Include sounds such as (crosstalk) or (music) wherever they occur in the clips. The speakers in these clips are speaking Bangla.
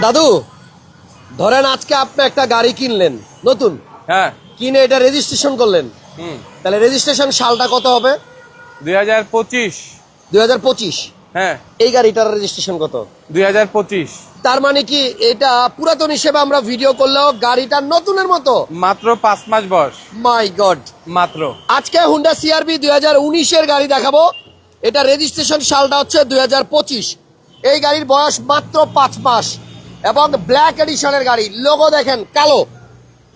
দাদু ধরেন আজকে আপনি একটা গাড়ি কিনলেন নতুন। হ্যাঁ। কিনে এটা রেজিস্ট্রেশন করলেন। হুম। তাহলে রেজিস্ট্রেশন সালটা কত হবে? দুই হাজার পঁচিশ। দুই হাজার পঁচিশ। হ্যাঁ। এই গাড়িটার রেজিস্ট্রেশন কত? দুই হাজার পঁচিশ। তার মানে কি এটা পুরাতন হিসেবে আমরা ভিডিও করলেও গাড়িটা নতুনের মতো? মাত্র পাঁচ মাস বয়স। মাই গড মাত্র। আজকে হুন্ডা সিআরবি দুই হাজার উনিশের গাড়ি দেখাবো। এটা রেজিস্ট্রেশন সালটা হচ্ছে দুই হাজার পঁচিশ। এই গাড়ির বয়স মাত্র পাঁচ মাস। এবং ব্ল্যাক এডিশনের গাড়ি। লোগো দেখেন, কালো।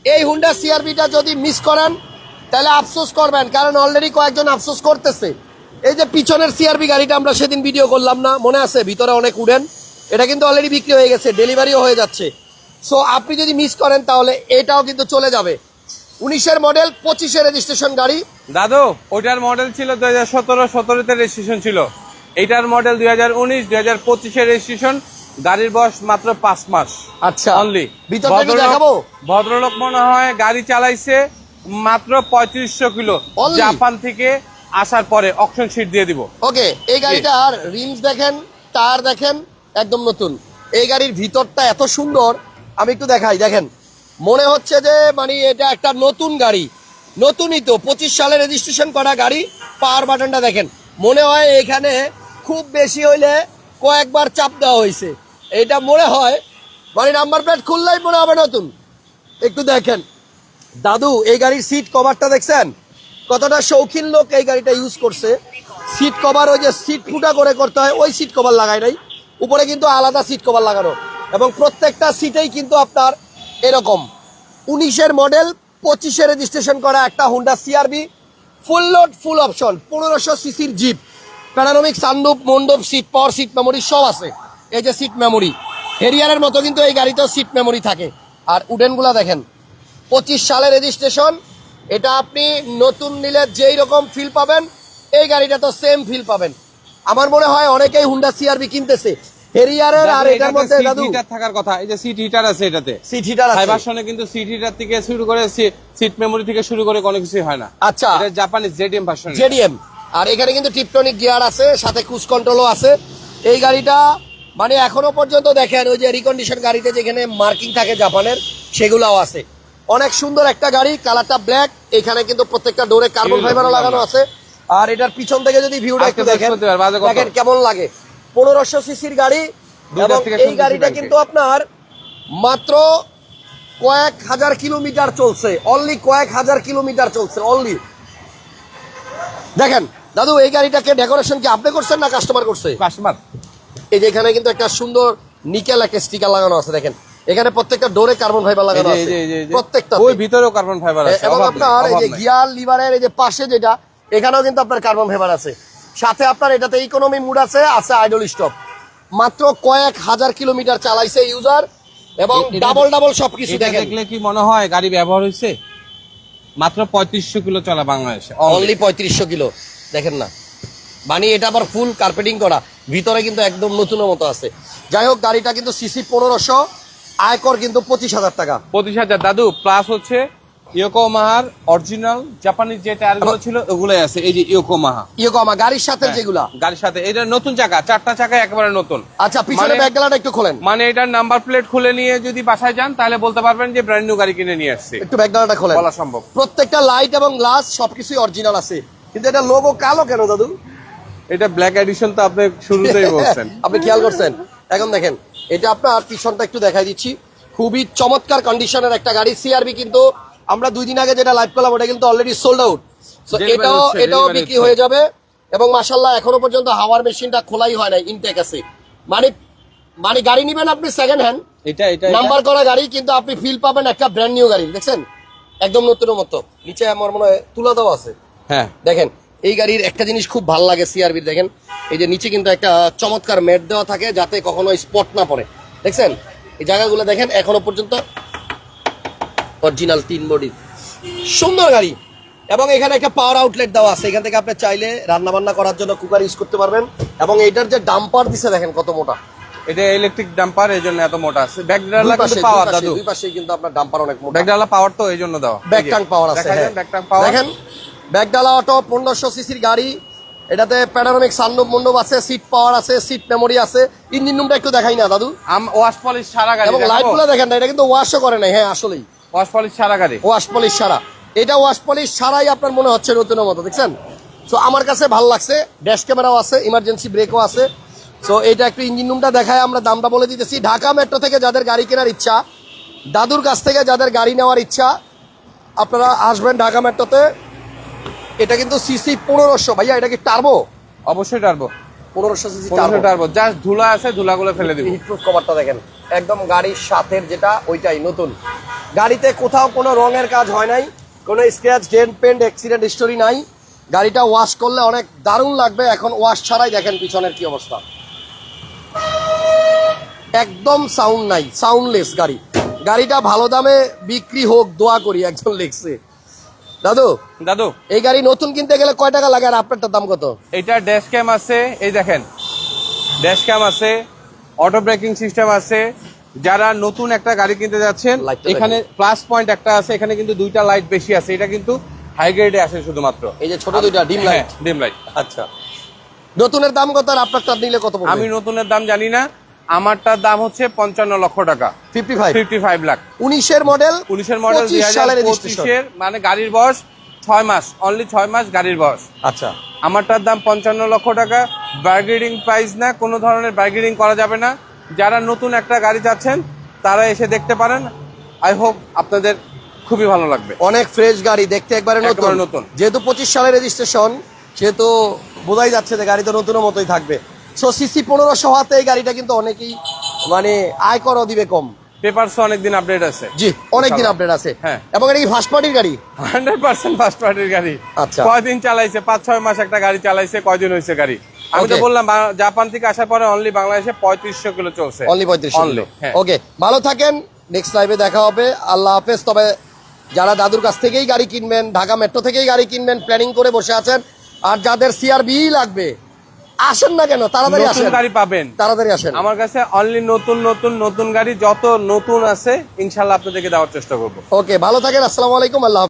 এই হুন্ডা সিআরবিটা যদি মিস করেন, তাহলে আফসোস করবেন, কারণ অলরেডি কয়েকজন আফসোস করতেছে। এই যে পিছনের সিআরবি গাড়িটা আমরা সেদিন ভিডিও করলাম না, মনে আছে? ভিতরে অনেক উড়েন। এটা কিন্তু অলরেডি বিক্রি হয়ে গেছে ডেলিভারিও হয়ে যাচ্ছে। সো আপনি যদি মিস করেন, তাহলে এটাও কিন্তু চলে যাবে। উনিশের মডেল পঁচিশে রেজিস্ট্রেশন গাড়ি। দাদু, ওইটার মডেল ছিল দুই হাজার সতেরো, সতেরোতে রেজিস্ট্রেশন ছিল। এইটার মডেল দুই হাজার উনিশ, দুই হাজার পঁচিশে রেজিস্ট্রেশন গাড়ির বয়স মাত্র পাঁচ মাস। আচ্ছা। অনলি ভিতরটা দেখাবো? ভদ্রলোক মনে হয় গাড়ি চালাইছে মাত্র পঁয়ত্রিশশো কিলো? জাপান থেকে আসার পরে অকশন সিট দিয়ে দিব। ওকে এই গাড়িটার রিমস দেখেন টায়ার দেখেন একদম নতুন। এই গাড়ির ভিতরটা এত সুন্দর আমি একটু দেখাই দেখেন। মনে হচ্ছে যে মানে এটা একটা নতুন গাড়ি। নতুনই তো পঁচিশ সালে রেজিস্ট্রেশন করা গাড়ি পাওয়ার বাটনটা দেখেন। মনে হয় এখানে খুব বেশি হইলে কয়েকবার চাপ দেওয়া হয়েছে এটা মনে হয় মানে নাম্বার প্লেট খুললেই মনে হবে নতুন। একটু দেখেন। দাদু, এই গাড়ির সিট কভারটা দেখছেন? কতটা শৌখিন লোক এই গাড়িটা ইউজ করছে। সিট কভার ওই যে সিট ফুটা করে করতে হয়, ওই সিট কভার লাগায় নাই। উপরে কিন্তু আলাদা সিট কভার লাগানো। এবং প্রত্যেকটা সিটেই কিন্তু আপনার এরকম। উনিশের মডেল পঁচিশে রেজিস্ট্রেশন করা একটা Honda CRV full load full option পনেরোশো সিসির জিপ প্যানারোমিক সানরুপ মন্ডপ সিট পাওয়ার সিট মেমোরি সব আছে। এই যে সিট মেমোরি হেরিয়ারের মতো কিন্তু এই গাড়িতেও সিট মেমোরি থাকে। আর উডেনগুলা দেখেন পঁচিশ সালে রেজিস্ট্রেশন এটা আপনি নতুন নিলে যেই রকম ফিল পাবেন এই গাড়িটা তো সেম ফিল পাবেন। আমার মনে হয় অনেকেই হুন্ডা সিআরবি কিনতেছে। হেরিয়ারের আর এটার মধ্যে দাদু। হিটার থাকার কথা এই যে সিট হিটার আছে এটাতে। সিট হিটার আছে। ভার্সনে কিন্তু সিট হিটার থেকে শুরু করে সিট মেমোরি থেকে শুরু করে কোনো কিছু হয় না। আচ্ছা। এটা জাপানি জেডিএম ভার্সন জেডিএম আর এখানে কিন্তু টিপটনিক গিয়ার আছে সাথে ক্রুজ কন্ট্রোলও আছে। এই গাড়িটা মানে এখনও পর্যন্ত দেখেন ওই যে রিকন্ডিশন গাড়িতে যেখানে মার্কিং থাকে জাপানের সেগুলাও আছে। অনেক সুন্দর একটা গাড়ি কালারটা ব্ল্যাক এখানে কিন্তু প্রত্যেকটা ডোরে কার্বন ফাইবারও লাগানো আছে। আর এটার পিছন থেকে যদি ভিউটা একটু দেখেন কেমন লাগে। পনেরোশো সিসির গাড়ি এবং এই গাড়িটা কিন্তু আপনার মাত্র কয়েক হাজার কিলোমিটার চলছে। অনলি কয়েক হাজার কিলোমিটার চলছে অনলি দেখেন দাদু এই গাড়িটাকে ডেকোরেশন কি আপনি করছেন না কাস্টমার করছে? কাস্টমার এই যে এখানে কিন্তু একটা সুন্দর নিকেল একটা স্টিকার লাগানো আছে দেখেন। এখানে প্রত্যেকটা ডোরে কার্বন ফাইবার লাগানো আছে। প্রত্যেকটা ওই ভিতরেও কার্বন ফাইবার আছে। এবং আপনার এই যে গিয়ার লিভারের এই যে পাশে যেটা এখানেও কিন্তু আপনার কার্বন ফাইবার আছে। সাথে আপনার এটাতে ইকোনমি মুড আছে আছে আইডল স্টপ মাত্র কয়েক হাজার কিলোমিটার চালাইছে ইউজার এবং ডাবল ডাবল সবকিছু দেখলে কি মনে হয় গাড়ি ব্যবহার হয়েছে? মাত্র পঁয়ত্রিশশো কিলো চলা বাংলাদেশে। অনলি পঁয়ত্রিশশো কিলো দেখেন না। মানে এটা আবার ফুল কার্পেটিং করা। ভিতরে কিন্তু একদম নতুনের মতো আছে। যাই হোক গাড়িটা কিন্তু সিসি পনেরোশো আয়কর কিন্তু পঁচিশ হাজার টাকা। পঁচিশ হাজার। দাদু প্লাস হচ্ছে ইয়োকোমাহার অরিজিনাল জাপানিজ যে টায়ারগুলো ছিল ওগুলোই আছে। এই যে ইয়োকোমাহা। ইয়োকোমা গাড়ির সাথে হ্যাঁ। যেগুলা। গাড়ির সাথে। এটা নতুন চাকা চারটা চাকা একেবারে নতুন। আচ্ছা পিছনে মানে- একটু খোলেন। মানে এটার নাম্বার প্লেট খুলে নিয়ে যদি বাসায় যান তাহলে বলতে পারবেন যে ব্র্যান্ড নিউ গাড়ি কিনে নিয়ে আসছে একটু খোলেন। বলা সম্ভব। প্রত্যেকটা লাইট এবং গ্লাস সবকিছুই অরিজিনাল আছে। কিন্তু এটা লোগো কালো কেন দাদু? এটা ব্ল্যাক এডিশন তো আপনি শুরুতেই বলছেন। (laughs) আপনি খেয়াল করছেন? এখন দেখেন এটা আপনার পিছনটা একটু দেখাই দিচ্ছি। খুবই চমৎকার কন্ডিশনের একটা গাড়ি সিআরবি কিন্তু আমরা দুই দিন আগে যেটা লাইভ করলাম ওটা কিন্তু অলরেডি সোল্ড আউট Delivery এটাও এটাও delivery বিক্রি হয়ে যাবে। এবং মাসাল্লাহ এখনও পর্যন্ত হাওয়ার মেশিনটা খোলাই হয় না ইনটেক আছে। মানে মানে গাড়ি নিবেন আপনি সেকেন্ড হ্যান্ড এটা এটা নাম্বার করা গাড়ি কিন্তু আপনি ফিল পাবেন একটা ব্র্যান্ড নিউ গাড়ি দেখছেন? একদম নতুনের মতো। নিচে আমার মনে হয় তুলা দেওয়া আছে। হ্যাঁ। দেখেন এই গাড়ির একটা জিনিস খুব ভালো লাগে সিআরবির দেখেন। এই যে নিচে কিন্তু একটা চমৎকার ম্যাট দেওয়া থাকে যাতে কখনো স্পট না পড়ে। দেখছেন? এই জায়গাগুলো দেখেন এখনও পর্যন্ত অরিজিনাল তিন বডি সুন্দর গাড়ি। এবং এখানে একটা পাওয়ার আউটলেট দেওয়া আছে। এখান থেকে আপনি চাইলে রান্না বান্না করার জন্য কুকার ইউজ করতে পারবেন। এবং এটার যে ডাম্পার দিছে দেখেন কত মোটা। এটা ইলেকট্রিক ডাম্পার এই জন্য এত মোটা আছে। দুই কিন্তু পাওয়ার দাদু। দুই পাশেই কিন্তু আপনার ডাম্পার অনেক মোটা। পাওয়ার তো এই জন্য দেওয়া। ব্যাক ট্যাঙ্ক পাওয়ার আছে। ব্যাক ট্যাঙ্ক পাওয়ার দেখেন? ব্যাকডালা অটো পনেরোশো সিসির গাড়ি। এটাতে প্যানারোমিক সানরুফ মন্ডপ আছে সিট পাওয়ার আছে সিট মেমোরি আছে। ইঞ্জিন রুমটা একটু দেখাই না দাদু। ওয়াশ পলিশ সারা গাড়ি এবং লাইটগুলো দেখেন না এটা কিন্তু ওয়াশও করে নাই হ্যাঁ আসলেই। ওয়াশ পলিশ সারা গাড়ি? ওয়াশ পলিশ ছাড়া। এটা ওয়াশ পলিশ ছাড়াই আপনার মনে হচ্ছে নতুনের মতো দেখছেন? সো আমার কাছে ভালো লাগছে। ড্যাশ ক্যামেরাও আছে ইমার্জেন্সি ব্রেকও আছে। সো এটা একটু ইঞ্জিন রুমটা দেখায় আমরা দামটা বলে দিতেছি। ঢাকা মেট্রো থেকে যাদের গাড়ি কেনার ইচ্ছা দাদুর কাছ থেকে যাদের গাড়ি নেওয়ার ইচ্ছা আপনারা আসবেন ঢাকা মেট্রোতে এটা কিন্তু সিসি পনেরোশো ভাইয়া এটা কি টার্বো অবশ্যই টারবো পনেরোশো সিসি পনেরোশো জাস্ট ধুলা আছে ধুলাগুলো ফেলে দিব। হিটপ্রুফ কভারটা দেখেন। একদম গাড়ির সাথের যেটা ওইটাই নতুন। গাড়িতে কোথাও কোনো রঙের কাজ হয় নাই কোনো স্ক্র্যাচ ডেন্ট পেন্ট অ্যাক্সিডেন্ট নাই। গাড়িটা ওয়াশ করলে অনেক দারুণ লাগবে। এখন ওয়াশ ছাড়াই দেখেন পিছনের কি অবস্থা। একদম সাউন্ড নাই সাউন্ডলেস গাড়ি। গাড়িটা ভালো দামে বিক্রি হোক দোয়া করি একজন লিখছে। দাদু দাদু। এই গাড়ি নতুন কিনতে গেলে কয় টাকা লাগে আর আপনারটার দাম কত? এটা ড্যাশ ক্যাম আছে এই দেখেন। ড্যাশ ক্যাম আছে অটো ব্রেকিং সিস্টেম আছে। যারা নতুন একটা গাড়ি কিনতে যাচ্ছেন এখানে প্লাস পয়েন্ট একটা আছে এখানে কিন্তু দুইটা লাইট বেশি আছে। এটা কিন্তু হাই গ্রেডে আসে শুধুমাত্র। এই যে ছোট দুইটা ডিম লাইট ডিম লাইট আচ্ছা। নতুনের দাম কত আর আপনারটা নিলে কত পড়বে? আমি নতুনের দাম জানি না। আমারটার দাম হচ্ছে পঞ্চান্ন লক্ষ টাকা। Fifty five fifty five lakh উনিশের মডেল উনিশের মডেল দুই হাজার পঁচিশের মানে গাড়ির বয়স ছয় মাস অনলি ছয় মাস গাড়ির বয়স। আচ্ছা। আমারটার দাম পঞ্চান্ন লক্ষ টাকা। বার্গেনিং প্রাইস না কোনো ধরনের বার্গেনিং করা যাবে না। যারা নতুন একটা গাড়ি যাচ্ছেন তারা এসে দেখতে পারেন। আই হোপ আপনাদের খুবই ভালো লাগবে। অনেক ফ্রেশ গাড়ি দেখতে একবারে নতুন। নতুন। যেহেতু পঁচিশ সালের রেজিস্ট্রেশন সেহেতু বোঝাই যাচ্ছে যে গাড়ি তো নতুনের মতোই থাকবে। সো সিসি পনেরোশো হাতে এই গাড়িটা কিন্তু অনেকেই মানে আয় আয়করও দিবে কম। পেপারস অনেকদিন আপডেট আছে। জি অনেকদিন আপডেট আছে। হ্যাঁ। এবং এটা কি ফার্স্ট পার্টির গাড়ি? হান্ড্রেড পার্সেন্ট ফার্স্ট পার্টির গাড়ি। আচ্ছা। কয়দিন চালাইছে? পাঁচ ছয় মাস একটা গাড়ি চালাইছে কয়দিন হয়েছে গাড়ি? আমি তো বললাম জাপান থেকে আসার পরে অনলি বাংলাদেশে পঁয়ত্রিশশো কিলো চলছে। অনলি পঁয়ত্রিশ Only, হ্যাঁ। ওকে ভালো থাকেন। নেক্সট লাইভে দেখা হবে। আল্লাহ হাফেজ। তবে যারা দাদুর কাছ থেকেই গাড়ি কিনবেন ঢাকা মেট্রো থেকেই গাড়ি কিনবেন প্ল্যানিং করে বসে আছেন আর যাদের সিআরবি লাগবে আসেন না কেন? তাড়াতাড়ি আসেন। গাড়ি পাবেন। তাড়াতাড়ি আসেন। আমার কাছে অনলি নতুন নতুন নতুন গাড়ি যত নতুন আছে ইনশাল্লাহ আপনাদেরকে দেওয়ার চেষ্টা করব। ওকে ভালো থাকেন আসসালামু আলাইকুম আল্লাহ।